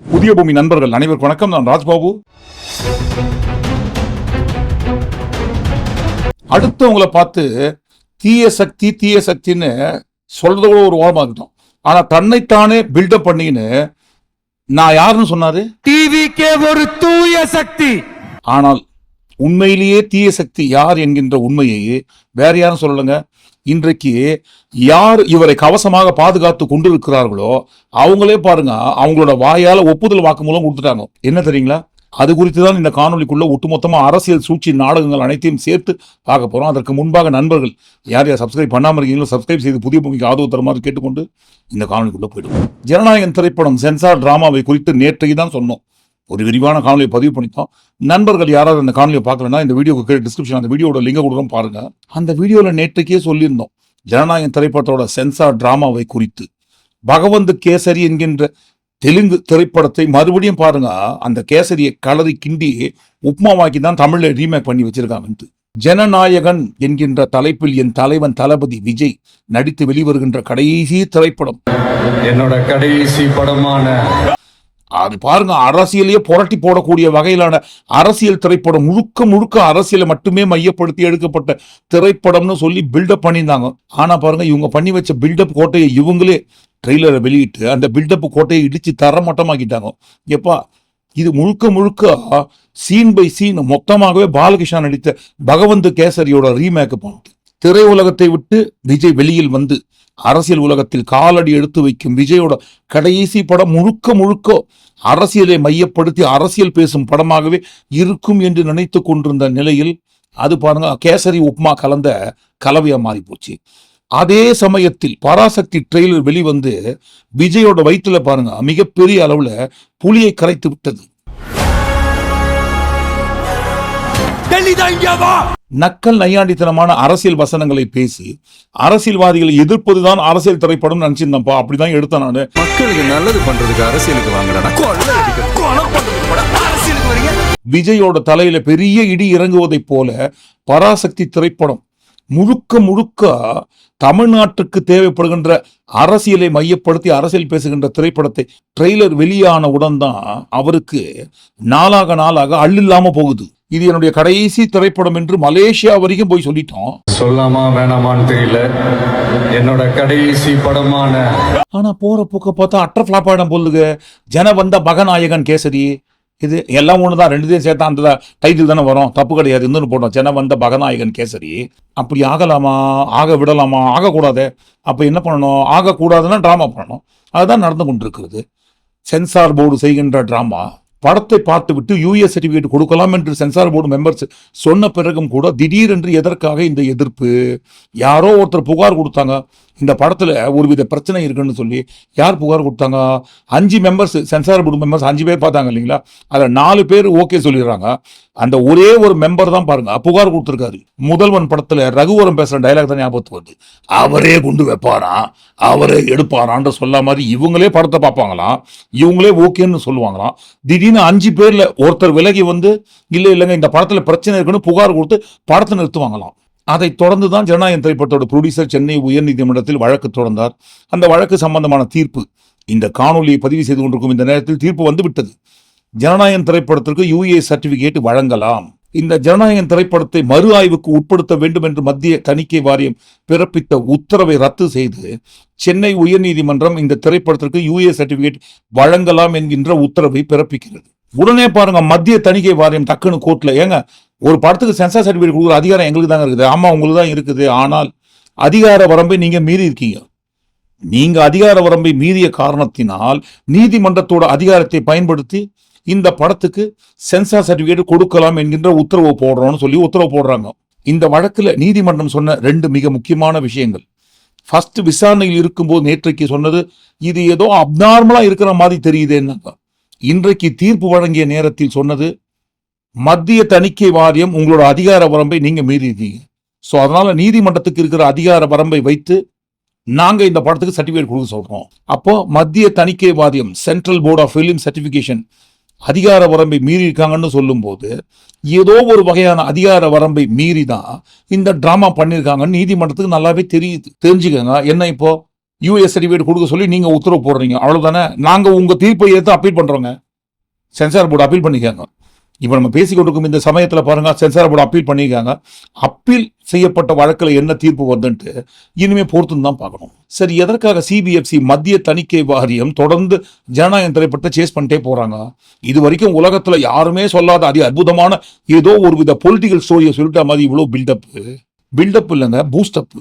புதிய பூமி நண்பர்கள் அனைவருக்கும் வணக்கம். நான் ராஜ்பாபு. அடுத்தவங்களை பார்த்து தீய சக்தி தீய சக்தின்னு சொல்றதோட ஒரு ஓரமா இருக்கட்டும். ஆனா தன்னைத்தானே பில்டப் பண்ணின்னு நான் யாருன்னு சொன்னாரு? டிவிக்கே ஒரு தூய சக்தி. ஆனால் உண்மையிலேயே தீய சக்தி யார் என்கின்ற உண்மையை வேற யாரும் சொல்லலைங்க. இன்றைக்கு யார் இவரை கவசமாக பாதுகாத்து கொண்டிருக்கிறார்களோ அவங்களே பாருங்க அவங்களோட வாயால ஒப்புதல் வாக்குமூலம் கொடுத்துட்டாங்க. என்ன தெரியுங்களா? அது குறித்து தான் இந்த காணொலிக்குள்ள ஒட்டுமொத்தமாக அரசியல் சூழ்ச்சி நாடகங்கள் அனைத்தையும் சேர்த்து பார்க்க போகிறோம் அதற்கு முன்பாக நண்பர்கள் யார் யார் சப்ஸ்கிரைப் பண்ணாமல் இருக்கீங்களோ சப்ஸ்கிரைப் செய்து புதிய பூமிக்கு ஆதரவு தருமாறு கேட்டுக்கொண்டு இந்த காணொலிக்குள்ளே போயிடுவோம். ஜனநாயகன் திரைப்படம் சென்சார் டிராமாவை குறித்து நேற்றைக்கு தான் சொன்னோம். ஒரு விரிவான காணொலியை பதிவு பண்ணிட்டோம். நண்பர்கள் யாராவது அந்த காணொலியை பார்க்கலன்னா இந்த வீடியோக்கு கீழே டிஸ்கிரிப்ஷன் அந்த வீடியோட லிங்கை கொடுக்குறோம் பாருங்க. அந்த வீடியோவில் நேற்றைக்கே சொல்லியிருந்தோம். ஜனநாயகன் திரைப்படத்தோட சென்சார் டிராமாவை குறித்து. பகவந்த் கேசரி என்கின்ற தெலுங்கு திரைப்படத்தை மறுபடியும் பாருங்க. அந்த கேசரியை கலரி கிண்டி உப்மாவாக்கி தான் தமிழ்ல ரீமேக் பண்ணி வச்சிருக்காங்கன்ட்டு. ஜனநாயகன் என்கின்ற தலைப்பில் என் தலைவன் தளபதி விஜய் நடித்து வெளிவருகின்ற கடைசி திரைப்படம். என்னோட கடைசி படமான அது பாருங்க அரசியலையே புரட்டி போடக்கூடிய வகையிலான அரசியல் திரைப்படம் முழுக்க முழுக்க அரசியலை மட்டுமே மையப்படுத்தி எடுக்கப்பட்ட திரைப்படம்னு சொல்லி பில்டப் பண்ணியிருந்தாங்க. ஆனா பாருங்க இவங்க பண்ணி வச்ச பில்டப் கோட்டையை இவங்களே ட்ரெய்லரை வெளியிட்டு அந்த பில்டப் கோட்டையை இடிச்சு தரமட்டமாக்கிட்டாங்க. எப்பா இது முழுக்க முழுக்க சீன் பை சீன் மொத்தமாகவே பாலகிருஷ்ணா நடித்த பகவந்த் கேசரியோட ரீமேக் பண்ணுது திரையுலகத்தை விட்டு விஜய் வெளியில் வந்து அரசியல் உலகத்தில் காலடி எடுத்து வைக்கும் விஜயோட கடைசி படம் முழுக்க முழுக்க அரசியலை மையப்படுத்தி அரசியல் பேசும் படமாகவே இருக்கும் என்று நினைத்து கொண்டிருந்த நிலையில் அது பாருங்க கேசரி உப்மா கலந்த கலவையா மாறி போச்சு அதே சமயத்தில் பராசக்தி ட்ரெய்லர் வெளிவந்து விஜயோட வயிற்றுல பாருங்க மிகப்பெரிய அளவுல புலியை கரைத்து விட்டது. நக்கல் நையாண்டித்தனமான அரசியல் வசனங்களை பேசி அரசியல்வாதிகளை எதிர்ப்பதுதான் அரசியல் திரைப்படம் நினைச்சிருந்தப்பா அப்படிதான் எடுத்தேன் நானு. மக்களுக்கு நல்லது பண்றதுக்கு அரசியலுக்கு வாங்குறடா கொலை அடிக்க கொலை பண்றது கூட அரசியலுக்கு வரீங்க? விஜயோட தலையில பெரிய இடி இறங்குவதைப் போல பராசக்தி திரைப்படம் முழுக்க முழுக்க தமிழ்நாட்டுக்கு தேவைப்படுகின்ற அரசியலை மையப்படுத்தி அரசியல் பேசுகின்ற திரைப்படத்தை ட்ரெய்லர் வெளியான உடன் தான் அவருக்கு நாளாக நாளாக அள்ளில்லாம போகுது. இது என்னுடைய கடைசி திரைப்படம் என்று மலேசியா வரைக்கும் போய் சொல்லிட்டோம். சொல்லாமா வேணாமான்னு தெரியல. என்னோட கடைசி படமான ஆனா போற போக்க பார்த்தா அற்ற ஃபிளாப் ஆயிடும் போலுங்க ஜன வந்த மகநாயகன் கேசரி. இது எல்லாம் ஒண்ணுதான் ரெண்டுத்தையும் சேர்த்தா அந்த டைட்டில் தானே வரும். தப்பு கிடையாது இன்னொன்று போட்டோம். ஜன வந்த மகநாயகன் கேசரி. அப்படி ஆகலாமா? ஆக விடலாமா? ஆகக்கூடாது. அப்ப என்ன பண்ணணும்? ஆகக்கூடாதுன்னா ட்ராமா பண்ணணும். அதுதான் நடந்து கொண்டிருக்கிறது. சென்சார் போர்டு செய்கின்ற ட்ராமா படத்தை பார்த்துவிட்டு யூஎஸ் சர்டிஃபிகேட் கொடுக்கலாம் என்று சென்சார் போர்டு மெம்பர்ஸ் சொன்ன பிறகும் கூட திடீரென்று எதற்காக இந்த எதிர்ப்பு? யாரோ ஒருத்தர் புகார் கொடுத்தாங்க. இந்த படத்துல ஒருவித பிரச்சனை இருக்குன்னு சொல்லி யார் புகார் கொடுத்தாங்க? அஞ்சு மெம்பர்ஸ் சென்சார் போர்டு மெம்பர்ஸ் அஞ்சு பேர் பார்த்தாங்க இல்லைங்களா? அதில் நாலு பேர் ஓகே சொல்லிடுறாங்க. அந்த ஒரே ஒரு மெம்பர் தான் பாருங்க புகார் கொடுத்துருக்காரு. முதல்வன் படத்துல ரகுவரம் பேசுற டைலாக் தான் ஞாபகத்துக்கு வருது. அவரே குண்டு வைப்பாராம் அவரே எடுப்பாரான்ற சொல்ல மாதிரி இவங்களே படத்தை பார்ப்பாங்களாம். இவங்களே ஓகேன்னு சொல்லுவாங்களாம். திடீர்னு அஞ்சு பேர்ல ஒருத்தர் விலகி வந்து இல்லை இல்லைங்க இந்த படத்துல பிரச்சனை இருக்குன்னு புகார் கொடுத்து படத்தை நிறுத்துவாங்களாம். அதை தொடர்ந்து தான் ஜனநாயகம் திரைப்படத்தோட ப்ரொடியூசர் சென்னை உயர்நீதிமன்றத்தில் வழக்கு தொடர்ந்தார். அந்த வழக்கு சம்பந்தமான தீர்ப்பு இந்த காணொலியை பதிவு செய்து கொண்டிருக்கும் இந்த நேரத்தில் தீர்ப்பு வந்து விட்டது ஜனநாயகம் திரைப்படத்திற்கு யூஏ சர்டிபிகேட் வழங்கலாம். இந்த ஜனநாயகம் திரைப்படத்தை மறு ஆய்வுக்கு உட்படுத்த வேண்டும் என்று மத்திய தணிக்கை வாரியம் பிறப்பித்த உத்தரவை ரத்து செய்து சென்னை உயர்நீதிமன்றம் இந்த திரைப்படத்திற்கு யூஏ சர்டிபிகேட் வழங்கலாம் என்கின்ற உத்தரவை பிறப்பிக்கிறது. உடனே பாருங்க மத்திய தணிக்கை வாரியம் டக்குன்னு கோர்ட்ல ஏங்க ஒரு படத்துக்கு சென்சார் சர்டிபிகேட் கொடுக்குற அதிகாரம் எங்களுக்கு தாங்க இருக்குது. ஆமா உங்களுக்கு தான் இருக்குது. ஆனால் அதிகார வரம்பை நீங்க மீறி இருக்கீங்க. நீங்க அதிகார வரம்பை மீறிய காரணத்தினால் நீதிமன்றத்தோட அதிகாரத்தை பயன்படுத்தி இந்த படத்துக்கு சென்சார் சர்டிபிகேட் கொடுக்கலாம் என்கின்ற உத்தரவு போடுறோம்னு சொல்லி உத்தரவு போடுறாங்க. இந்த வழக்குல நீதிமன்றம் சொன்ன ரெண்டு மிக முக்கியமான விஷயங்கள். ஃபர்ஸ்ட் விசாரணையில் இருக்கும்போது நேற்றைக்கு சொன்னது இது ஏதோ அப்நார்மலாக இருக்கிற மாதிரி தெரியுதுன்னாங்க இன்றைக்கு தீர்ப்பு வழங்கிய நேரத்தில் சொன்னது மத்திய தணிக்கை வாரியம் உங்களோட அதிகார வரம்பை நீங்க மீறிருக்கீங்க ஸோ அதனால நீதிமன்றத்துக்கு இருக்கிற அதிகார வரம்பை வைத்து நாங்க இந்த படத்துக்கு சர்டிபிகேட் கொடுக்க சொல்கிறோம் அப்போ மத்திய தணிக்கை வாரியம் central board of film certification அதிகார வரம்பை மீறி இருக்காங்கன்னு சொல்லும்போது ஏதோ ஒரு வகையான அதிகார வரம்பை மீறி தான் இந்த ட்ராமா பண்ணியிருக்காங்கன்னு நீதிமன்றத்துக்கு நல்லாவே தெரியுது தெரிஞ்சுக்கோங்க. என்ன இப்போ? யூஎஸ் சர்டிஃபிகேட் கொடுக்க சொல்லி நீங்கள் உத்தரவு போடுறீங்க. அவ்வளோதானே நாங்கள் உங்கள் தீர்ப்பை ஏற்று அப்பீல் பண்ணுறோங்க சென்சார் போர்டு அப்பீல் பண்ணிக்காங்க. இப்போ நம்ம பேசிக்கொண்டிருக்கும் இந்த சமயத்தில் பாருங்க சென்சார் போர்டு அப்பீல் பண்ணியிருக்காங்க. அப்பீல் செய்யப்பட்ட வழக்கில் என்ன தீர்ப்பு வருதுன்ட்டு இனிமேல் பொறுத்துன்னு தான் பார்க்கணும். சரி எதற்காக சிபிஎஃப்சி மத்திய தணிக்கை வாரியம் தொடர்ந்து ஜனநாயகம் திரைப்படத்தை சேஸ் பண்ணிட்டே போகிறாங்க இது வரைக்கும் உலகத்தில் யாருமே சொல்லாத அதி அற்புதமான ஏதோ ஒரு வித பொலிட்டிக்கல் ஸ்டோரியை சொல்லிட்ட மாதிரி இவ்வளோ பில்டப்பு பில்டப் இல்லைங்க பூஸ்டப்பு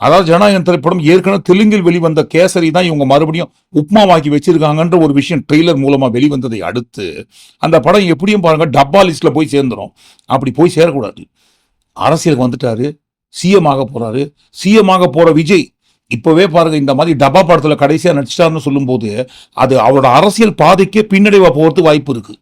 அதாவது ஜனநாயகம் திரைப்படம் ஏற்கனவே தெலுங்கில் வெளிவந்த கேசரி தான் இவங்க மறுபடியும் உப்மாவாக்கி வச்சிருக்காங்கன்ற ஒரு விஷயம் ட்ரெய்லர் மூலமாக வெளிவந்ததை அடுத்து அந்த படம் எப்படியும் பாருங்க டப்பா லிஸ்ட்ல போய் சேர்ந்துரும். அப்படி போய் சேரக்கூடாது. அரசியலுக்கு வந்துட்டாரு சிஎம் ஆக போறாரு. சிஎம் ஆக போற விஜய் இப்போவே பாருங்க இந்த மாதிரி டப்பா படத்தில் கடைசியாக நடிச்சிட்டாருன்னு சொல்லும்போது அது அவரோட அரசியல் பாதைக்கே பின்னடைவாக போகிறதுக்கு வாய்ப்பு இருக்குது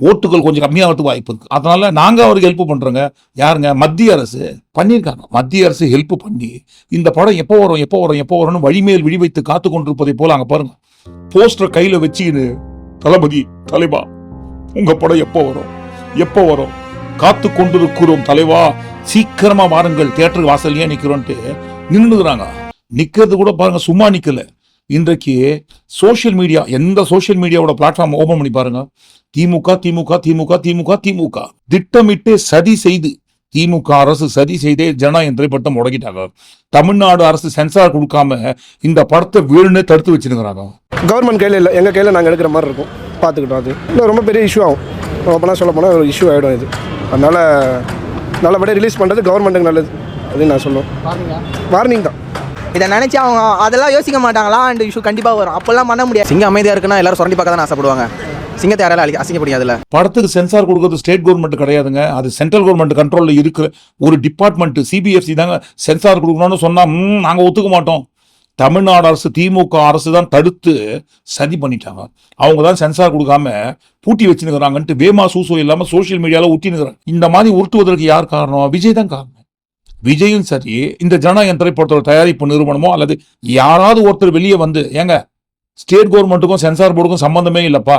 ஓட்டுகள் கொஞ்சம் கம்மியாகிறதுக்கு வாய்ப்பு இருக்குது அதனால நாங்க அவருக்கு ஹெல்ப் பண்றோங்க. யாருங்க? மத்திய அரசு பண்ணியிருக்காங்க. மத்திய அரசு ஹெல்ப் பண்ணி இந்த படம் எப்போ வரும் எப்போ வரும் எப்போ வரும்னு வழிமேல் விழி வைத்து காத்து கொண்டிருப்பதை போல் அங்கே பாருங்க. போஸ்டர் கையில வச்சுக்கின்னு தளபதி தலைவா உங்க படம் எப்போ வரும்? எப்போ வரும்? காத்து கொண்டிருக்கிறோம் தலைவா. சீக்கிரமா வாருங்கள். தியேட்டர் வாசல்லையே நிக்கிறோன்ட்டு நின்னுக்கிறாங்க. நிக்கிறது கூட பாருங்க சும்மா நிற்கலை இன்றைக்கு சோஷியல் மீடியா எந்த சோஷியல் மீடியாவோட பிளாட்ஃபார்ம் ஓபன் பண்ணி பாருங்க. திமுக திமுக திமுக திமுக திமுக. திட்டமிட்டு சதி செய்து திமுக அரசு சதி செய்தே ஜனநாயகம் திரைப்படத்தை முடக்கிட்டாங்க. தமிழ்நாடு அரசு சென்சார் கொடுக்காம இந்த படத்தை வேணும்னே தடுத்து வச்சிருக்கிறாங்க. கவர்மெண்ட் கையில் இல்லை எங்கள் கையில் நாங்கள் எடுக்கிற மாதிரி இருக்கும். பார்த்துக்கிட்டோம் அது. இன்னும் ரொம்ப பெரிய இஷ்யூ ஆகும். ஓப்பனாக சொல்ல போனால் ஒரு இஷ்யூ ஆகிடும் இது அதனால் நல்லபடியாக ரிலீஸ் பண்ணுறது கவர்மெண்ட்டுக்கு நல்லது. அப்படின்னு நான் சொல்லுவேன். வார்னிங் தான். இதை நினச்சி அவங்க அதெல்லாம் யோசிக்க மாட்டாங்களா? அண்ட் இஷ்யூ கண்டிப்பாக வரும். அப்போல்லாம் பண்ண முடியாது. சிங்கம் அமைதியாக இருக்குன்னா எல்லாரும் சுரண்டி பார்க்க தான் ஆசைப்படுவாங்க. சிங்கத்தை யாராலும் அழி அசிங்க முடியாதுல்ல. படத்துக்கு சென்சார் கொடுக்கறது ஸ்டேட் கவர்மெண்ட் கிடையாதுங்க. அது சென்ட்ரல் கவர்மெண்ட் கண்ட்ரோலில் இருக்கிற ஒரு டிபார்ட்மெண்ட் சிபிஎஃப்சி தாங்க சென்சார் கொடுக்கணும்னு சொன்னா ம், நாங்க ஒத்துக்க மாட்டோம். தமிழ்நாடு அரசு திமுக அரசு தான் தடுத்து சதி பண்ணிட்டாங்க. அவங்க தான் சென்சார் கொடுக்காம பூட்டி வச்சுருக்கிறாங்கன்ட்டு வேமா சூசோ இல்லாம சோஷியல் மீடியால ஊட்டினுக்கிறாங்க இந்த மாதிரி உருட்டுவதற்கு யார் காரணம்? விஜய் தான் காரணம். விஜயும் சரி இந்த ஜனநாயகம் திரைப்படத்தோட தயாரிப்பு நிறுவனமோ அல்லது யாராவது ஒருத்தர் வெளியே வந்து ஏங்க ஸ்டேட் கவர்மெண்ட்டுக்கும் சென்சார் போர்டுக்கும் சம்பந்தமே இல்லைப்பா.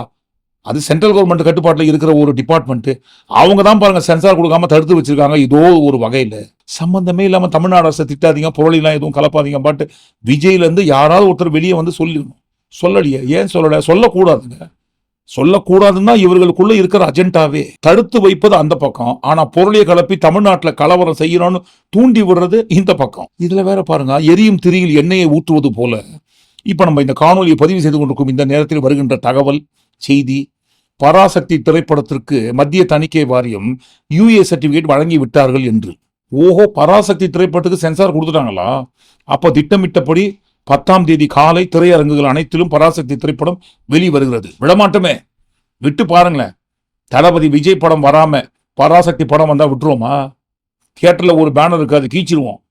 அது சென்ட்ரல் கவர்மெண்ட் கட்டுப்பாட்டில் இருக்கிற ஒரு டிபார்ட்மெண்ட்டு அவங்க தான் பாருங்க சென்சார் கொடுக்காம தடுத்து வச்சிருக்காங்க இதோ ஒரு வகையில். சம்பந்தமே இல்லாமல் தமிழ்நாடு அரசை திட்டாதீங்க புரளிலாம் எதுவும் கலப்பாதீங்க பாட்டு விஜய்லேருந்து யாராவது ஒருத்தர் வெளியே வந்து சொல்லிடணும். சொல்லலையே ஏன் சொல்லல? சொல்லக்கூடாதுங்க. சொல்லக்கூடாதுன்னா இவர்களுக்குள்ள இருக்கிற அஜெண்டாவே. தடுத்து வைப்பது அந்த பக்கம். ஆனா பொருளை கலப்பி தமிழ்நாட்டில் கலவரம் செய்யணும்னு தூண்டி விடுறது இந்த பக்கம். இதுல வேற பாருங்க எரியும் திரியில் எண்ணெயை ஊற்றுவது போல. இப்ப நம்ம இந்த காணொலியை பதிவு செய்து கொண்டிருக்கும் இந்த நேரத்தில் வருகின்ற தகவல் செய்தி பராசக்தி திரைப்படத்திற்கு மத்திய தணிக்கை வாரியம் யூஏ சர்டிபிகேட் வழங்கி விட்டார்கள் என்று. ஓஹோ பராசக்தி திரைப்படத்துக்கு சென்சார் கொடுத்துட்டாங்களா? அப்போ திட்டமிட்டபடி பத்தாம் தேதி காலை திரையரங்குகள் அனைத்திலும் பராசக்தி திரைப்படம் வெளி வருகிறது விடமாட்டோமே. விட்டு பாருங்களேன். தளபதி விஜய் படம் வராம பராசக்தி படம் வந்தா விட்டுருவோமா? தியேட்டர்ல ஒரு பேனர் இருக்காது கீச்சிருவோம்.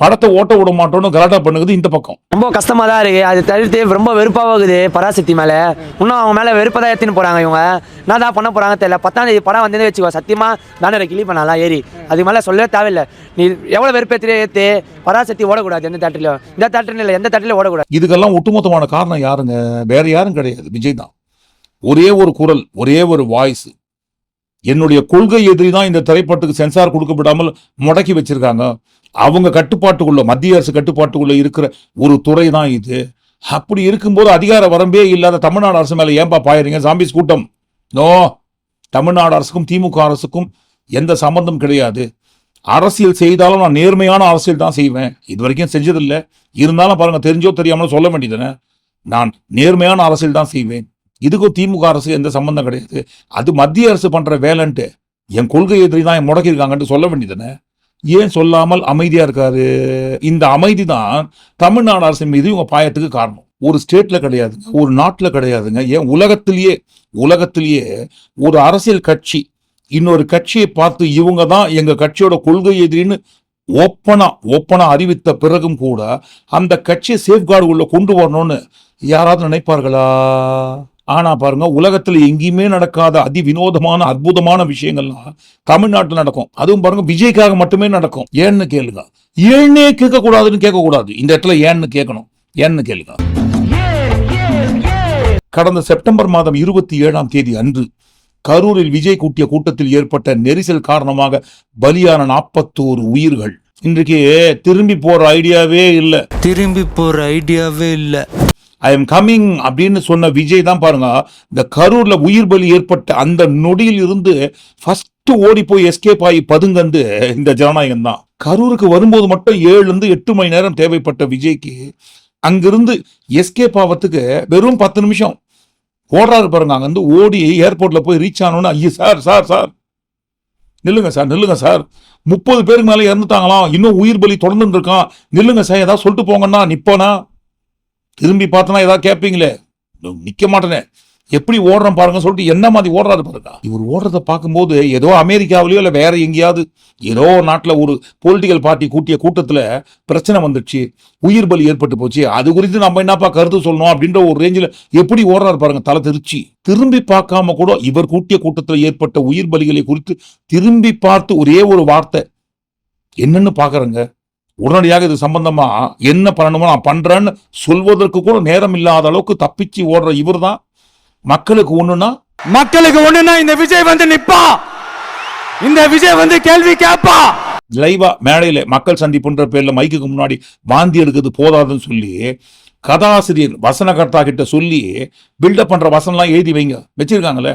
படத்தை ஓட்ட விட மாட்டோம்னு கலாட்டா பண்ணுது இந்த பக்கம். ரொம்ப கஷ்டமா தான் இருக்கு. அது தவிர்த்து ரொம்ப வெறுப்பாகுது பராசக்தி மேல. இன்னும் அவங்க மேல வெறுப்பை தான் ஏற்றின்னு போறாங்க இவங்க. என்ன தான் பண்ண போறாங்க தெரியல. பத்தாம் தேதி படம் வந்தே வச்சுக்கோ சத்தியமா பேனரை கிளி பண்ணலாம் ஏறி. அதுக்கு மேல சொல்லவே தேவையில்லை. நீ எவ்வளவு வெறுப்பேற்றி ஏற்று பராசக்தி ஓடக்கூடாது எந்த தேட்டர்லையும் இந்த தேட்டர்ல இல்லை எந்த தேட்டர்லையும் ஓடக்கூடாது. இதுக்கெல்லாம் ஒட்டுமொத்தமான காரணம் யாருங்க? வேற யாரும் கிடையாது. விஜய் தான். ஒரே ஒரு குரல் ஒரே ஒரு வாய்ஸ் என்னுடைய கொள்கை எதிரி தான் இந்த திரைப்படத்துக்கு சென்சார் கொடுக்க விடாமல் முடக்கி வச்சிருக்காங்க. அவங்க கட்டுப்பாட்டுக்குள்ள மத்திய அரசு கட்டுப்பாட்டுக்குள்ள இருக்கிற ஒரு துறை தான் இது. அப்படி இருக்கும்போது அதிகார வரம்பே இல்லாத தமிழ்நாடு அரசு மேலே ஏன்பா பாயிறீங்க? சாம்பிஸ் கூட்டம். நோ தமிழ்நாடு அரசுக்கும் திமுக அரசுக்கும் எந்த சம்பந்தம் கிடையாது. அரசியல் செய்தாலும் நான் நேர்மையான அரசியல் தான் செய்வேன். இது வரைக்கும் செஞ்சதில்லை. இருந்தாலும் பாருங்க தெரிஞ்சோ தெரியாமலோ சொல்ல வேண்டியதுனே நான் நேர்மையான அரசியல் தான் செய்வேன். இதுக்கும் திமுக அரசு எந்த சம்பந்தம் கிடையாது. அது மத்திய அரசு பண்ணுற வேலைன்ட்டு என் கொள்கை எதிரி தான் முடக்கியிருக்காங்கன்ட்டு சொல்ல வேண்டியதுனே ஏன் சொல்லாமல் அமைதியாக இருக்காரு? இந்த அமைதி தான் தமிழ்நாடு அரசு மீது இவங்க பாயத்துக்கு காரணம். ஒரு ஸ்டேட்ல கிடையாதுங்க ஒரு நாட்டில் கிடையாதுங்க. ஏன் உலகத்திலேயே உலகத்திலேயே ஒரு அரசியல் கட்சி இன்னொரு கட்சியை பார்த்து இவங்க தான் எங்கள் கட்சியோட கொள்கை எதிரின்னு ஓப்பனா ஓப்பனா அறிவித்த பிறகும் கூட அந்த கட்சியை சேஃப்கார்டு உள்ள கொண்டு வரணும்னு யாராவது நினைப்பார்களா? ஆனா பாருங்க உலகத்துல எங்கேயுமே நடக்காத அதி வினோதமான அற்புதமான விஷயங்கள்லாம் தமிழ்நாட்டில் நடக்கும். அதுவும் பாருங்க விஜய்க்காக மட்டுமே நடக்கும். ஏன்னு கேளுங்க. ஏன்னே கேட்கக்கூடாதுன்னு கேட்கக்கூடாது. இந்த இடத்துல ஏன்னு கேட்கணும். ஏன்னு கேளுங்க. கடந்த செப்டம்பர் மாதம் இருபத்தி ஏழாம் தேதி அன்று கரூரில் விஜய் கூட்டிய கூட்டத்தில் ஏற்பட்ட நெரிசல் காரணமாக பலியான நாற்பத்தோரு உயிர்கள். இன்றைக்கு திரும்பி போற ஐடியாவே இல்லை. திரும்பி போற ஐடியாவே இல்ல. ஐ எம் கம்மிங் அப்படின்னு சொன்ன விஜய் தான் பாருங்க இந்த கரூர்ல உயிர் பலி ஏற்பட்ட அந்த நொடியில் இருந்து ஃபர்ஸ்ட் ஓடி போய் எஸ்கேப் ஆகி பதுங்கந்து இந்த ஜனநாயகம் தான். கரூருக்கு வரும்போது மட்டும் ஏழுல இருந்து எட்டு மணி நேரம் தேவைப்பட்ட விஜய்க்கு அங்கிருந்து எஸ்கேப் ஆகிறதுக்கு வெறும் பத்து நிமிஷம். ஓடுறாரு பாருங்க அங்கிருந்து ஓடி ஏர்போர்ட்ல போய் ரீச் ஆனோன்னு ஐயோ சார் சார் சார். நில்லுங்க சார் நில்லுங்க சார். முப்பது பேருக்கு மேலே இறந்துட்டாங்களாம் இன்னும் உயிர் பலி தொடர்ந்துருக்கான் நில்லுங்க சார் ஏதாவது சொல்லிட்டு போங்கன்னா நிப்பனா? திரும்பி பார்த்தனா ஏதாவது கேட்பீங்களே நிக்க மாட்டேனே. எப்படி ஓடுறேன் பாருங்க சொல்லிட்டு என்ன மாதிரி ஓடுறாரு பாருங்க. இவர் ஓடுறத பார்க்கும்போது ஏதோ அமெரிக்காவிலயோ இல்லை வேற எங்கேயாவது ஏதோ ஒரு நாட்டில் ஒரு பொலிட்டிக்கல் பார்ட்டி கூட்டிய கூட்டத்தில் பிரச்சனை வந்துடுச்சு உயிர் பலி ஏற்பட்டு போச்சு. அது குறித்து நம்ம என்னப்பா கருத்து சொல்லணும் அப்படின்ற ஒரு ரேஞ்சில் எப்படி ஓடுறாரு பாருங்க தலை திருச்சி. திரும்பி பார்க்காம கூட இவர் கூட்டிய கூட்டத்தில் ஏற்பட்ட உயிர் பலிகளை குறித்து திரும்பி பார்த்து ஒரே ஒரு வார்த்தை என்னன்னு பார்க்கறேங்க. உடனடியாக இது சம்பந்தமா என்ன பண்ணணுமோ நான் பண்றேன்னு சொல்வதற்கு கூட நேரம் இல்லாத அளவுக்கு தப்பிச்சு ஓடுற இவர்தான். மக்களுக்கு ஒண்ணுன்னா? மக்களுக்கு ஒண்ணுன்னா இந்த விஜய் வந்து நிப்பா. இந்த விஜய் வந்து கேள்வி கேட்பா லைவா மேடையில மக்கள் சந்திப்புன்ற பேர்ல மைக்குக்கு முன்னாடி வாந்தி எடுக்கிறது போதாதுன்னு சொல்லி கதாசிரியர் வசனகர்த்தா கிட்ட சொல்லி பில்டப் பண்ற வசனம்லாம் எழுதி வைங்க. வச்சிருக்காங்களே?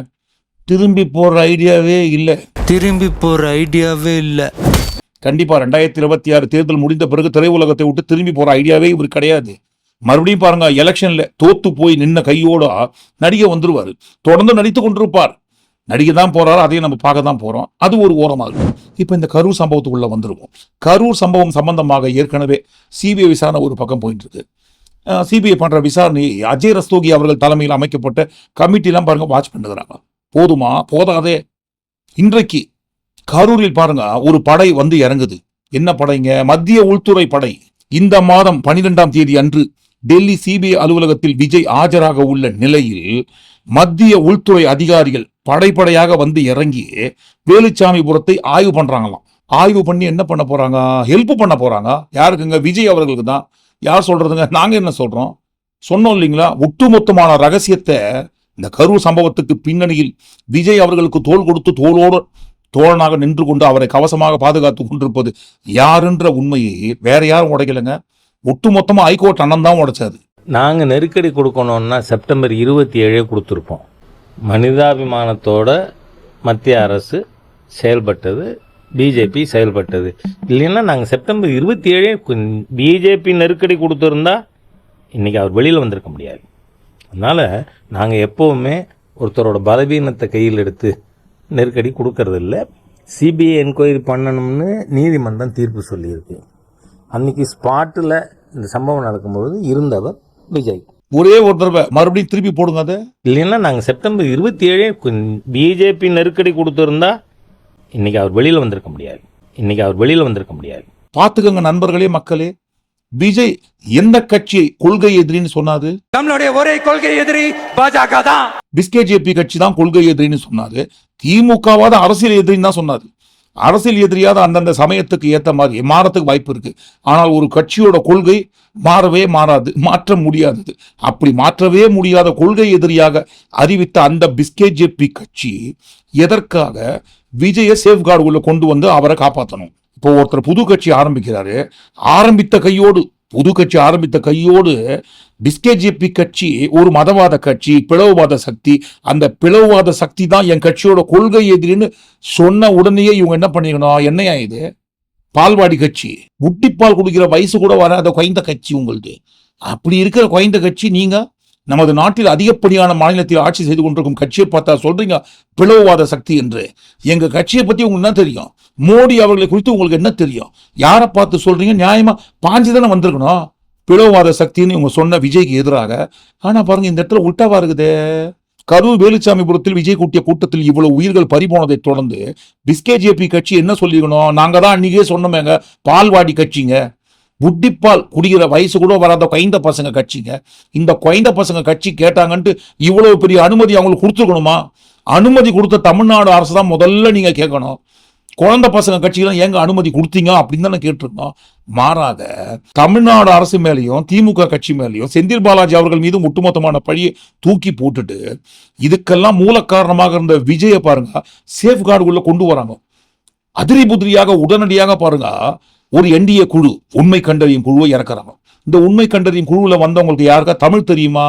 திரும்பி போற ஐடியாவே இல்லை. திரும்பி போற ஐடியாவே இல்ல. கண்டிப்பாக ரெண்டாயிரத்தி இருபத்தி ஆறு தேர்தல் முடிந்த பிறகு திரையுலகத்தை விட்டு திரும்பி போகிற ஐடியாவே இவர் கிடையாது. மறுபடியும் பாருங்க எலெக்ஷன்ல தோத்து போய் நின்ன கையோட நடிகை வந்துருவாரு. தொடர்ந்து நடித்து கொண்டிருப்பார். நடிகை தான் போறாரு அதையும் நம்ம பார்க்க தான் போறோம். அது ஒரு ஓரமாக இருக்கும் இப்போ இந்த கரூர் சம்பவத்துக்குள்ள வந்துருவோம். கரூர் சம்பவம் சம்பந்தமாக ஏற்கனவே சிபிஐ விசாரணை ஒரு பக்கம் போயிட்டு இருக்கு. சிபிஐ பண்ற விசாரணை அஜய் ரஸ்தோகி அவர்கள் தலைமையில் அமைக்கப்பட்ட கமிட்டிலாம் பாருங்க வாட்ச் பண்ணுகிறாங்க. போதுமா? போதாதே? இன்றைக்கு கரூரில் பாருங்க ஒரு படை வந்து இறங்குது. என்ன படைங்க? மத்திய உள்துறை படை. இந்த மாதம் பனிரெண்டாம் தேதி அன்று டெல்லி சிபிஐ அலுவலகத்தில் விஜய் ஆஜராக உள்ள நிலையில் மத்திய உள்துறை அதிகாரிகள் படைப்படையாக வந்து இறங்கி வேலுச்சாமிபுரத்தை ஆய்வு பண்றாங்களாம். ஆய்வு பண்ணி என்ன பண்ண போறாங்க? ஹெல்ப் பண்ண போறாங்க. யாருக்குங்க? விஜய் அவர்களுக்கு தான். யார் சொல்றதுங்க? நாங்க என்ன சொல்றோம்? சொன்னோம் இல்லைங்களா? ஒட்டுமொத்தமான ரகசியத்தை இந்த கரூர் சம்பவத்துக்கு பின்னணியில் விஜய் அவர்களுக்கு தோல் கொடுத்து தோளோடு தோழனாக நின்று கொண்டு அவரை கவசமாக பாதுகாத்து கொண்டிருப்பது யாருன்ற உண்மையை வேற யாரும் உடைக்கலைங்க. ஒட்டுமொத்தமா ஹைகோர்ட் அண்ணன் தான் உடைச்சாது நாங்கள் நெருக்கடி கொடுக்கணும்னா செப்டம்பர் இருபத்தி ஏழே கொடுத்துருப்போம். மனிதாபிமானத்தோட மத்திய அரசு செயல்பட்டது பிஜேபி செயல்பட்டது. இல்லைன்னா நாங்கள் செப்டம்பர் இருபத்தி ஏழே பிஜேபி நெருக்கடி கொடுத்துருந்தா இன்றைக்கி அவர் வெளியில் வந்திருக்க முடியாது. அதனால் நாங்கள் எப்போவுமே ஒருத்தரோட பலவீனத்தை கையில் எடுத்து நெருக்கடி கொடுக்கறதில்ல. சிபிஐ என்கொயரி பண்ணணும்னு நீதிமன்றம் தீர்ப்பு சொல்லியிருக்கு. அன்னைக்கு ஸ்பாட்டில் இந்த சம்பவம் நடக்கும்பொழுது இருந்தவர் விஜய். ஒரே ஒரு தடவை மறுபடியும் திருப்பி போடுங்க அதை. இல்லைன்னா நாங்கள் செப்டம்பர் இருபத்தி ஏழே பிஜேபி நெருக்கடி கொடுத்துருந்தா இன்னைக்கு அவர் வெளியில் வந்திருக்க முடியாது. இன்னைக்கு அவர் வெளியில் வந்திருக்க முடியாது. பார்த்துக்கங்க நண்பர்களே மக்களே. விஜய் எந்த கட்சியை கொள்கை எதிரின்னு சொன்னாரு? நம்மளுடைய ஒரே கொள்கை எதிரி பாஜக தான். பிஸ்கே ஜேபி கட்சி தான் கொள்கை எதிரின்னு சொன்னாரு. திமுகவாத அரசியல் எதிரின்னு தான் சொன்னாரு. அரசியல் எதிரியாத அந்தந்த சமயத்துக்கு ஏத்த மாதிரி மாறத்துக்கு வாய்ப்பு இருக்கு. ஆனால் ஒரு கட்சியோட கொள்கை மாறவே மாறாது மாற்ற முடியாதது. அப்படி மாற்றவே முடியாத கொள்கை எதிரியாக அறிவித்த அந்த பிஸ்கே ஜேபி கட்சி எதற்காக விஜய சேஃப்கார்டு உள்ள கொண்டு வந்து அவரை காப்பாற்றணும் இப்போ ஒருத்தர் புது கட்சி ஆரம்பிக்கிறாரு ஆரம்பித்த கையோடு புது கட்சி ஆரம்பித்த கையோடு பிஸ்கேஜிபி கட்சி ஒரு மதவாத கட்சி பிளவுவாத சக்தி அந்த பிளவுவாத சக்தி தான் என் கட்சியோட கொள்கை எதிரின்னு சொன்ன உடனேயே இவங்க என்ன பண்ணிக்கணும் என்னையா இது? பால்வாடி கட்சி. முட்டிப்பால் குடிக்கிற வயசு கூட வராத குறைந்த கட்சி உங்களுது. அப்படி இருக்கிற குறைந்த கட்சி நீங்கள் நமது நாட்டில் அதிகப்படியான மாநிலத்தில் ஆட்சி செய்து கொண்டிருக்கும் கட்சியை பார்த்தா சொல்றீங்க பிளவுவாத சக்தி என்று. எங்க கட்சியை பத்தி உங்களுக்கு என்ன தெரியும்? மோடி அவர்களை குறித்து உங்களுக்கு என்ன தெரியும்? யாரை பார்த்து சொல்றீங்க? நியாயமா பாஞ்சு தானே வந்திருக்கணும். பிளவுவாத சக்தின்னு இவங்க சொன்ன விஜய்க்கு எதிராக. ஆனா பாருங்க இந்த இடத்துல உல்ட்டாவா இருக்குதே. கரூர் வேலுச்சாமிபுரத்தில் விஜய் கூட்டிய கூட்டத்தில் இவ்வளவு உயிர்கள் பறிபோனதை தொடர்ந்து பிஸ்கே ஜேபி கட்சி என்ன சொல்லிருக்கணும் நாங்க தான் அன்னைக்கே சொன்னோமேங்க பால்வாடி கட்சிங்க. புட்டிப்பால் குடிக்கிற வயசு கூட வராத குறைந்த பசங்க கட்சிங்க. இந்த குறைந்த பசங்க கட்சி கேட்டாங்கன்ட்டு இவ்வளவு பெரிய அனுமதி அவங்களுக்கு கொடுத்துருக்கணுமா? அனுமதி கொடுத்த தமிழ்நாடு அரசு தான் முதல்ல நீங்க கேட்கணும். குழந்தை பசங்க கட்சிக்கெல்லாம் எங்க அனுமதி கொடுத்தீங்க அப்படின்னு தானே கேட்டிருந்தோம். மாறாக தமிழ்நாடு அரசு மேலேயும் திமுக கட்சி மேலேயும் செந்தில் பாலாஜி அவர்கள் மீதும் ஒட்டுமொத்தமான பழியை தூக்கி போட்டுட்டு இதுக்கெல்லாம் மூல காரணமாக இருந்த விஜயை பாருங்க சேஃப் உள்ள கொண்டு வராங்க. அதிரி புதிரியாக உடனடியாக பாருங்க ஒரு என்டிஏ குழு உண்மை கண்டறியும் குழுவை இறக்குறாங்க. இந்த உண்மை கண்டறியும் குழுவில் வந்தவங்களுக்கு யாருக்கா தமிழ் தெரியுமா?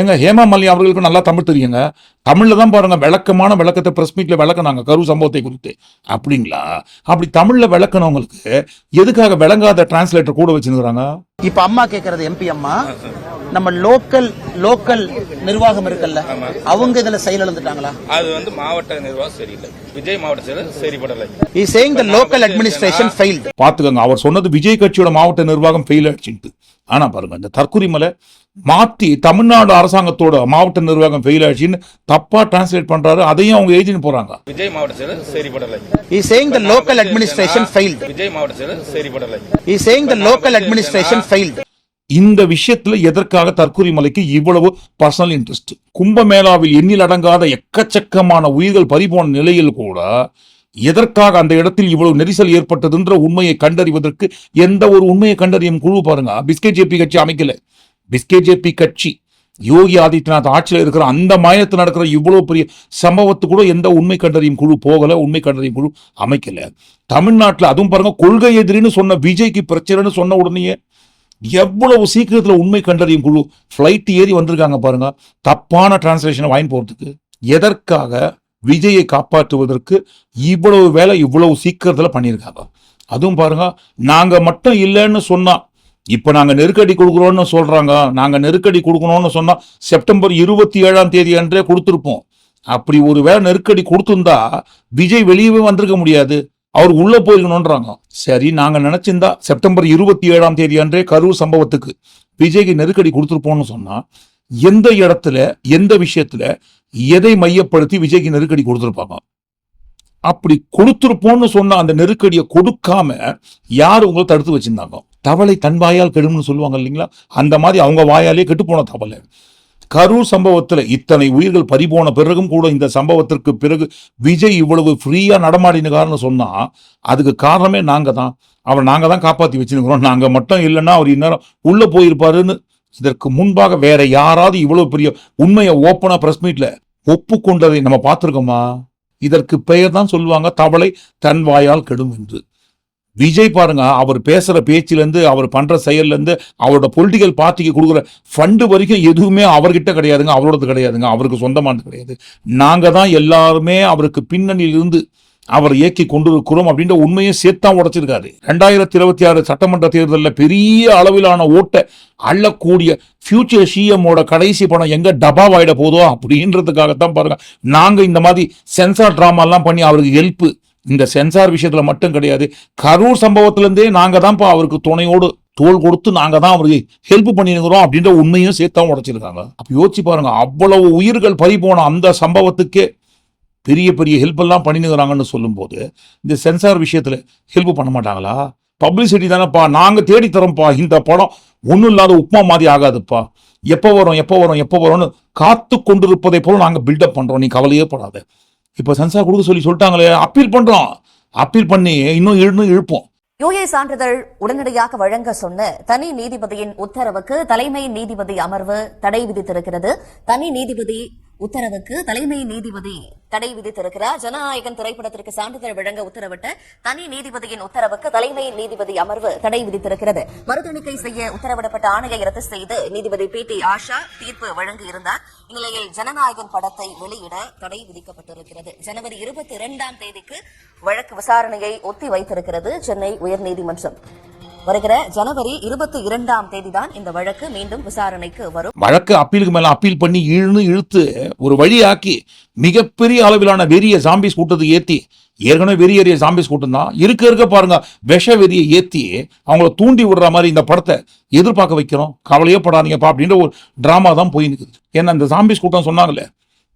ஏங்க ஹேமா மாலினி அவர்களுக்கு நல்லா தமிழ் தெரியுங்க. தமிழ்ல தான் பாருங்க விளக்கமான விளக்கத்தை பிரஸ் மீட்ல விளக்குனாங்க கரு சம்பவத்தை குறித்து. அப்படிங்களா? அப்படி தமிழ்ல விளக்குனவங்களுக்கு எதுக்காக விளங்காத டிரான்ஸ்லேட்டர் கூட வச்சுருக்கிறாங்க? இப்ப அம்மா கேக்குறது எம்பி அம்மா. நம்ம லோக்கல் லோக்கல் நிர்வாகம் இருக்குல்ல அவங்க இதுல செயல் இழந்துட்டாங்களா? அது வந்து மாவட்ட நிர்வாகம் சரியில்லை. விஜய் மாவட்ட செயலர் சரிபடலை is saying the local administration failed பாத்துக்கோங்க அவர் சொன்னது விஜய் கட்சியோட மாவட்ட நிர்வாகம் ஃபெயில் ஆயிடுச்சுன்ட்டு ஆனா பாருங்க இந்த தற்குறி மலை மாத்தி தமிழ்நாடு அரசாங்கத்தோட மாவட்ட நிர்வாகம் ஃபெயில் ஆயிடுச்சுன்னு தப்பா டிரான்ஸ்லேட் பண்றாரு. அதையும் அவங்க எழுதின்னு போறாங்க. விஜய் மாவட்ட செயலர் சரிபடலை is saying the local administration failed Vijay மாவட்ட செயலர் சரிபடலை is saying the local administration failed இந்த விஷயத்துல எதற்காக தற்கொலை மலைக்கு இவ்வளவு பர்சனல் இன்ட்ரெஸ்ட் கும்பமேளாவில் எண்ணில் அடங்காத எக்கச்சக்கமான உயிர்கள் பறிபோன நிலையில் கூட எதற்காக அந்த இடத்தில் இவ்வளவு நெரிசல் ஏற்பட்டதுன்ற உண்மையை கண்டறிவதற்கு எந்த ஒரு உண்மையை கண்டறியும் குழு பாருங்க. பிஸ்கெட் ஜேபி கட்சி அமைக்கல. பிஸ்கேஜேபி கட்சி யோகி ஆதித்யநாத் ஆட்சியில் இருக்கிற அந்த மாநிலத்தில் நடக்கிற இவ்வளோ பெரிய சம்பவத்து கூட எந்த உண்மை கண்டறியும் குழு போகலை உண்மை கண்டறியும் குழு அமைக்கலை. தமிழ்நாட்டில் அதுவும் பாருங்க கொள்கை எதிரின்னு சொன்ன விஜய்க்கு பிரச்சனைன்னு சொன்ன உடனேயே எவ்வளவு சீக்கிரத்தில் உண்மை கண்டறியும் குழு ஃப்ளைட் ஏறி வந்திருக்காங்க பாருங்க தப்பான டிரான்ஸ்லேஷனை வாங்கி போகிறதுக்கு எதற்காக விஜயை காப்பாற்றுவதற்கு இவ்வளவு வேலை இவ்வளவு சீக்கிரத்தில் பண்ணியிருக்காங்க? அதுவும் பாருங்க நாங்கள் மட்டும் இல்லைன்னு சொன்னால் இப்போ நாங்கள் நெருக்கடி கொடுக்குறோன்னு சொல்கிறாங்க நாங்கள் நெருக்கடி கொடுக்கணும்னு சொன்னால் செப்டம்பர் இருபத்தி ஏழாம் தேதி அன்றே கொடுத்துருப்போம். அப்படி ஒரு வேளை நெருக்கடி கொடுத்துருந்தா விஜய் வெளியவே வந்திருக்க முடியாது. அவர் உள்ளே போயிருக்கணுன்றாங்க சரி நாங்கள் நினச்சிருந்தா செப்டம்பர் இருபத்தி ஏழாம் தேதி அன்றே கரூர் சம்பவத்துக்கு விஜய்க்கு நெருக்கடி கொடுத்துருப்போம்னு சொன்னால் எந்த இடத்துல எந்த விஷயத்துல எதை மையப்படுத்தி விஜய்க்கு நெருக்கடி கொடுத்துருப்பாங்க? அப்படி கொடுத்துருப்போம்னு சொன்ன அந்த நெருக்கடியை கொடுக்காம யார் உங்களை தடுத்து வச்சிருந்தாங்க? தவளை தன் வாயால் கெடும்னு சொல்லுவாங்க இல்லைங்களா? அந்த மாதிரி அவங்க வாயாலே கெட்டுப்போன தவளை. கரூர் சம்பவத்தில் இத்தனை உயிர்கள் பறிபோன பிறகும் கூட இந்த சம்பவத்திற்கு பிறகு விஜய் இவ்வளவு ஃப்ரீயாக நடமாடினுக்காருன்னு சொன்னால் அதுக்கு காரணமே நாங்கள் தான். அவர் நாங்கள் தான் காப்பாற்றி வச்சிருக்கிறோம் நாங்கள் மட்டும் இல்லைன்னா அவர் இந்நேரம் உள்ளே போயிருப்பாருன்னு இதற்கு முன்பாக வேற யாராவது இவ்வளோ பெரிய உண்மையை ஓப்பனாக ப்ரெஸ் மீட்டில் ஒப்புக்கொண்டதை நம்ம பார்த்துருக்கோமா? இதற்கு பெயர் தான் சொல்லுவாங்க தவளை தன் வாயால் கெடும் என்று. விஜய் பாருங்க அவர் பேசுற பேச்சிலேருந்து அவர் பண்ற செயல்ல இருந்து அவரோட பொலிட்டிக்கல் பார்ட்டிக்கு கொடுக்குற ஃபண்டு வரைக்கும் எதுவுமே அவர்கிட்ட கிடையாதுங்க அவரோடது கிடையாதுங்க அவருக்கு சொந்தமானது கிடையாது. நாங்கள் தான் எல்லாருமே அவருக்கு பின்னணியில் இருந்து அவர் இயக்கி கொண்டிருக்கிறோம் அப்படின்ற உண்மையை சேர்த்தான் உடைச்சிருக்காரு. ரெண்டாயிரத்தி இருபத்தி ஆறு சட்டமன்ற தேர்தலில் பெரிய அளவிலான ஓட்டை அள்ளக்கூடிய ஃபியூச்சர் சிஎம்மோட கடைசி படம் எங்க டபாவாயிட போதோ அப்படின்றதுக்காகத்தான் பாருங்க நாங்கள் இந்த மாதிரி சென்சார் ட்ராமாலாம் பண்ணி அவருக்கு ஹெல்ப்பு இந்த சென்சார் விஷயத்துல மட்டும் கிடையாது. கரூர் சம்பவத்திலேருந்தே நாங்கள் தான்ப்பா அவருக்கு துணையோடு தோல் கொடுத்து நாங்கள் தான் அவருக்கு ஹெல்ப் பண்ணிருக்கிறோம் அப்படின்ற உண்மையும் சேர்த்தான் உடச்சிருக்காங்க. அப்போ யோசிச்சு பாருங்க அவ்வளவு உயிர்கள் பறி போன அந்த சம்பவத்துக்கே பெரிய பெரிய ஹெல்ப் எல்லாம் பண்ணினுங்கிறாங்கன்னு சொல்லும்போது இந்த சென்சார் விஷயத்தில் ஹெல்ப் பண்ண மாட்டாங்களா? பப்ளிசிட்டி தானேப்பா நாங்கள் தேடி தரோம்ப்பா இந்த படம் ஒன்றும் இல்லாத உப்புமா மாதிரி ஆகாதுப்பா. எப்போ வரும் எப்போ வரும் எப்போ வரும்னு காத்து கொண்டிருப்பதை போல நாங்கள் பில்டப் பண்ணுறோம் நீ கவலையே படாத. இப்போ சென்சார் கொடுக்க சொல்லி சொல்லிட்டாங்களே அப்பீல் பண்றோம். அப்பீல் பண்ணி இன்னும் இன்னும் இழுப்போம். யூஏ சான்றிதழ் உடனடியாக வழங்க சொன்ன தனி நீதிபதியின் உத்தரவுக்கு தலைமை நீதிபதி அமர்வு தடை விதித்திருக்கிறது. தனி நீதிபதி உத்தரவுக்கு தலைமை நீதிபதி தடை விதித்திருக்கிறார். ஜனநாயகன் திரைப்படத்திற்கு சான்றிதழ் வழங்க உத்தரவிட்ட தனி நீதிபதியின் உத்தரவுக்கு தலைமை நீதிபதி அமர்வு தடை விதித்திருக்கிறது. மறுதணிக்கை செய்ய உத்தரவிடப்பட்ட ஆணையை ரத்து செய்து நீதிபதி பி டி ஆஷா தீர்ப்பு வழங்கியிருந்தார். இந்நிலையில் ஜனநாயகன் படத்தை வெளியிட தடை விதிக்கப்பட்டிருக்கிறது. ஜனவரி இருபத்தி இரண்டாம் தேதிக்கு வழக்கு விசாரணையை ஒத்தி வைத்திருக்கிறது சென்னை உயர்நீதிமன்றம். வருகிற ஜனவரி இருபத்தி இரண்டாம் தேதி தான் இந்த வழக்கு மீண்டும் விசாரணைக்கு வரும். வழக்கு அப்பீலுக்கு மேல அப்பீல் பண்ணி இழுன்னு இழுத்து ஒரு வழியாக்கி மிகப்பெரிய அளவிலான வெறிய சாம்பிஸ் கூட்டத்தை ஏத்தி ஏற்கனவே வெறியேறிய சாம்பிஸ் கூட்டம் தான் இருக்க இருக்க பாருங்க விஷ வெறியை ஏத்தி அவங்கள தூண்டி விடுற மாதிரி இந்த படத்தை எதிர்பார்க்க வைக்கிறோம். கவலையே படாதீங்கப்பா அப்படின்ற ஒரு டிராமா தான் போய் நிற்குது ஏன்னா இந்த சாம்பிஸ் கூட்டம் சொன்னாங்களே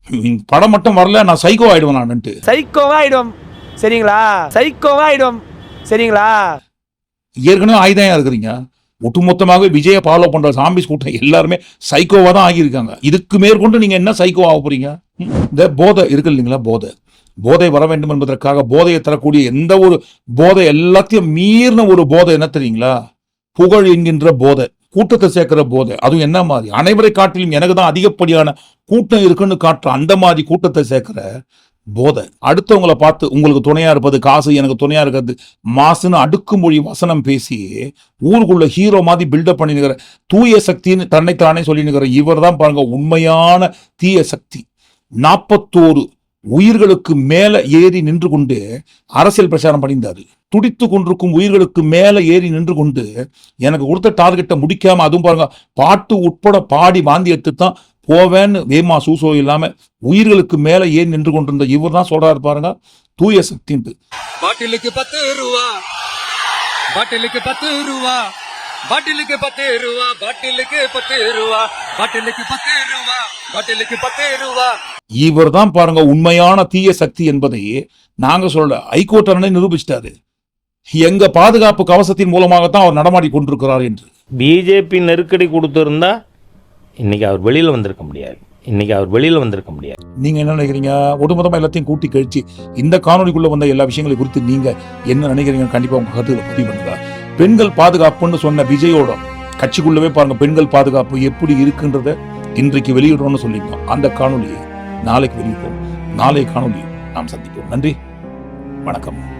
இந்த படம் மட்டும் வரல நான் சைக்கோ ஆயிடுவேன் நான்ட்டு சைக்கோவா ஆயிடும். சரிங்களா? சைக்கோவா ஆயிடும். சரிங்களா? ஏற்கனவே ஆயுதம் இருக்கிறீங்க? ஒட்டுமொத்தமாக விஜயை ஃபாலோ பண்ணுற சாம்பிஸ் கூட்டம் எல்லாருமே சைக்கோவா தான் ஆகியிருக்காங்க. இதுக்கு மேற்கொண்டு நீங்க என்ன சைக்கோ ஆக போறீங்க? இந்த போதை இருக்கு இல்லைங்களா போதை. போதை வர வேண்டும் என்பதற்காக போதையை தரக்கூடிய எந்த ஒரு போதை எல்லாத்தையும் மீறின ஒரு போதை என்ன தெரியுங்களா? புகழ் என்கின்ற போதை கூட்டத்தை சேர்க்கிற போதை. அதுவும் என்ன மாதிரி? அனைவரை காட்டிலும் எனக்கு தான் அதிகப்படியான கூட்டம் இருக்குன்னு காட்டுற அந்த மாதிரி கூட்டத்தை சேர்க்கிற போதை. அடுத்தவங்கள பார்த்து உங்களுக்கு துணையா இருப்பது காசு எனக்கு துணையா இருக்கிறது. மாசுன்னு அடுக்குமொழி வசனம் பேசி ஊருக்குள்ள ஹீரோ மாதிரி பில்டப் பண்ணினுக்கிற தூய சக்தின்னு தன்னைத்தானே சொல்லினுக்கிற இவர் தான் பாருங்க உண்மையான தீய சக்தி. நாற்பத்தோரு உயிர்களுக்கு மேல ஏறி நின்று கொண்டு அரசியல் பிரச்சாரம் பண்ணியிருந்தாரு. துடித்து கொண்டிருக்கும் உயிர்களுக்கு மேல ஏறி நின்று கொண்டு எனக்கு கொடுத்த டார்கெட்டை முடிக்காம அதுவும் பாருங்க பாட்டு உட்பட பாடி வாந்தி எடுத்து தான் போவேன்னு வேமா சூசோ இல்லாம உயிர்களுக்கு மேல ஏறி நின்று கொண்டிருந்த இவர் தான் சொல்றாரு பாருங்க தூய சக்தின்ட்டு. பாட்டிலுக்கு பத்து ரூபா பாட்டிலுக்கு பத்து ரூபா பாட்டிலுக்கு பத்து ரூபா பாட்டிலுக்கு பத்து ரூபா பாட்டிலுக்கு பத்து ரூபா பாட்டிலுக்கு பத்து ரூபா இவர் தான் பாருங்க உண்மையான தீய சக்தி என்பதை நாங்க சொல்ல ஹைகோர்ட் அண்ணனை நிரூபிச்சிட்டாரு. எங்க பாதுகாப்பு கவசத்தின் மூலமாகத்தான் அவர் நடமாடி கொண்டிருக்கிறார் என்று. பிஜேபி நெருக்கடி கொடுத்திருந்தா இன்னைக்கு அவர் வெளியில் வந்திருக்க முடியாது. இன்னைக்கு அவர் வெளியில் வந்திருக்க முடியாது. நீங்க என்ன நினைக்கிறீங்க? ஒட்டுமொத்தமா எல்லாத்தையும் கூட்டி கழிச்சு இந்த காணொலிக்குள்ள வந்த எல்லா விஷயங்களை குறித்து நீங்க என்ன நினைக்கிறீங்க? கண்டிப்பா உங்க கருத்துக்களை பதிவு பண்ணுங்க. பெண்கள் பாதுகாப்புன்னு சொன்ன விஜயோட கட்சிக்குள்ளவே பாருங்க பெண்கள் பாதுகாப்பு எப்படி இருக்குன்றத இன்றைக்கு வெளியிடுறோம்னு சொல்லியிருந்தோம். அந்த காணொலியை நாளைக்கு வெளியிடுவோம். நாளை காணொலி நாம் சந்திப்போம். நன்றி. வணக்கம்.